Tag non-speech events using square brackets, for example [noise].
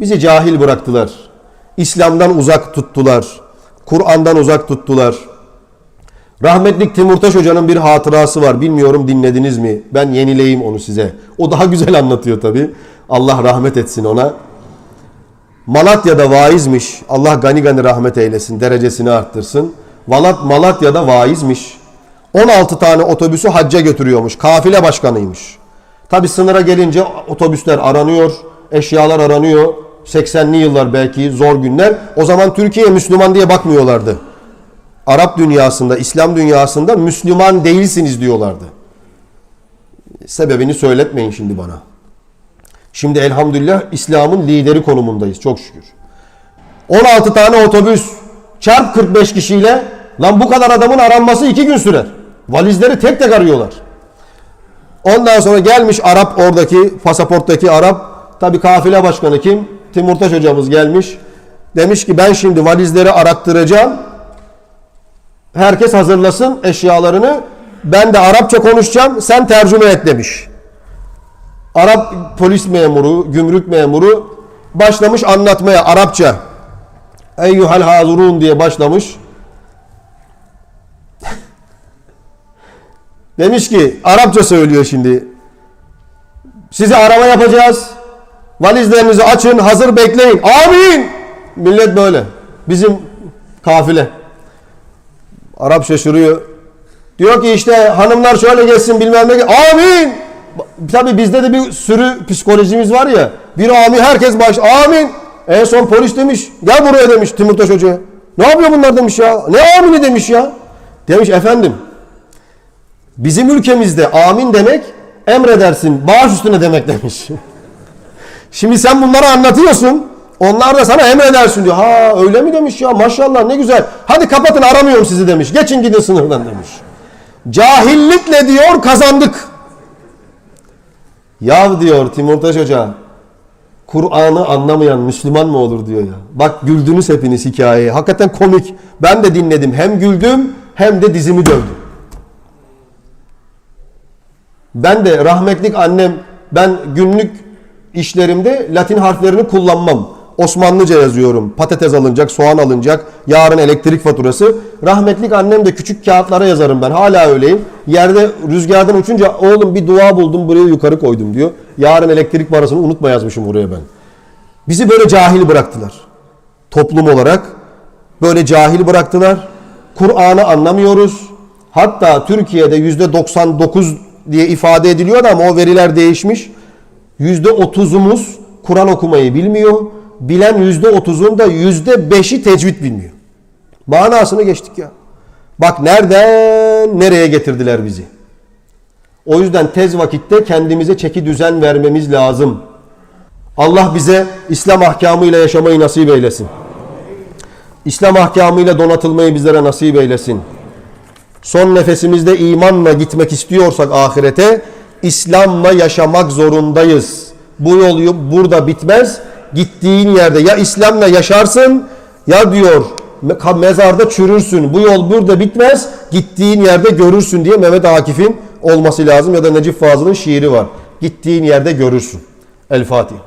Bizi cahil bıraktılar. İslam'dan uzak tuttular. Kur'an'dan uzak tuttular. Rahmetlik Timurtaş Hoca'nın bir hatırası var. Bilmiyorum dinlediniz mi? Ben yenileyim onu size. O daha [laughs] güzel anlatıyor tabi. Allah rahmet etsin ona. Malatya'da vaizmiş. Allah gani gani rahmet eylesin. Derecesini arttırsın. Malat Malatya'da vaizmiş. 16 tane otobüsü hacca götürüyormuş. Kafile başkanıymış. Tabi sınıra gelince otobüsler aranıyor. Eşyalar aranıyor. 80'li yıllar belki zor günler. O zaman Türkiye Müslüman diye bakmıyorlardı. Arap dünyasında, İslam dünyasında Müslüman değilsiniz diyorlardı. Sebebini söyletmeyin şimdi bana. Şimdi elhamdülillah İslam'ın lideri konumundayız çok şükür. 16 tane otobüs çarp 45 kişiyle lan bu kadar adamın aranması 2 gün sürer. Valizleri tek tek arıyorlar. Ondan sonra gelmiş Arap oradaki pasaporttaki Arap tabi kafile başkanı kim? Timurtaş hocamız gelmiş. Demiş ki ben şimdi valizleri arattıracağım. Herkes hazırlasın eşyalarını. Ben de Arapça konuşacağım. Sen tercüme et demiş. Arap polis memuru, gümrük memuru başlamış anlatmaya Arapça. Eyyuhel hazurun diye başlamış. [laughs] Demiş ki Arapça söylüyor şimdi. Size arama yapacağız. Valizlerinizi açın, hazır bekleyin. Amin. Millet böyle. Bizim kafile. Arap şaşırıyor. Diyor ki işte hanımlar şöyle geçsin bilmem ne. Amin. Tabi bizde de bir sürü psikolojimiz var ya. Bir amin herkes baş. Amin. En son polis demiş. Gel buraya demiş Timurtaş Hoca'ya. Ne yapıyor bunlar demiş ya. Ne amini demiş ya. Demiş efendim. Bizim ülkemizde amin demek emredersin bağış üstüne demek demiş. [laughs] Şimdi sen bunları anlatıyorsun. Onlar da sana emredersin diyor. Ha öyle mi demiş ya maşallah ne güzel. Hadi kapatın aramıyorum sizi demiş. Geçin gidin sınırdan demiş. Cahillikle diyor kazandık. Yav diyor Timurtaş Hoca. Kur'an'ı anlamayan Müslüman mı olur diyor ya. Bak güldünüz hepiniz hikayeye. Hakikaten komik. Ben de dinledim. Hem güldüm hem de dizimi dövdüm. Ben de rahmetlik annem ben günlük işlerimde Latin harflerini kullanmam. Osmanlıca yazıyorum. Patates alınacak, soğan alınacak. Yarın elektrik faturası. Rahmetlik annem de küçük kağıtlara yazarım ben. Hala öyleyim. Yerde rüzgardan uçunca oğlum bir dua buldum buraya yukarı koydum diyor. Yarın elektrik parasını unutma yazmışım buraya ben. Bizi böyle cahil bıraktılar. Toplum olarak böyle cahil bıraktılar. Kur'an'ı anlamıyoruz. Hatta Türkiye'de yüzde 99 diye ifade ediliyordu ama o veriler değişmiş. Yüzde 30'umuz Kur'an okumayı bilmiyor. Bilen yüzde 30'un da yüzde 5'i tecvid bilmiyor. Manasını geçtik ya. Bak nereden nereye getirdiler bizi. O yüzden tez vakitte kendimize çeki düzen vermemiz lazım. Allah bize İslam ahkamıyla yaşamayı nasip eylesin. İslam ahkamıyla donatılmayı bizlere nasip eylesin. Son nefesimizde imanla gitmek istiyorsak ahirete İslam'la yaşamak zorundayız. Bu yol burada bitmez. Gittiğin yerde ya İslam'la yaşarsın ya diyor mezarda çürürsün. Bu yol burada bitmez. Gittiğin yerde görürsün diye Mehmet Akif'in olması lazım ya da Necip Fazıl'ın şiiri var. Gittiğin yerde görürsün. El Fatiha.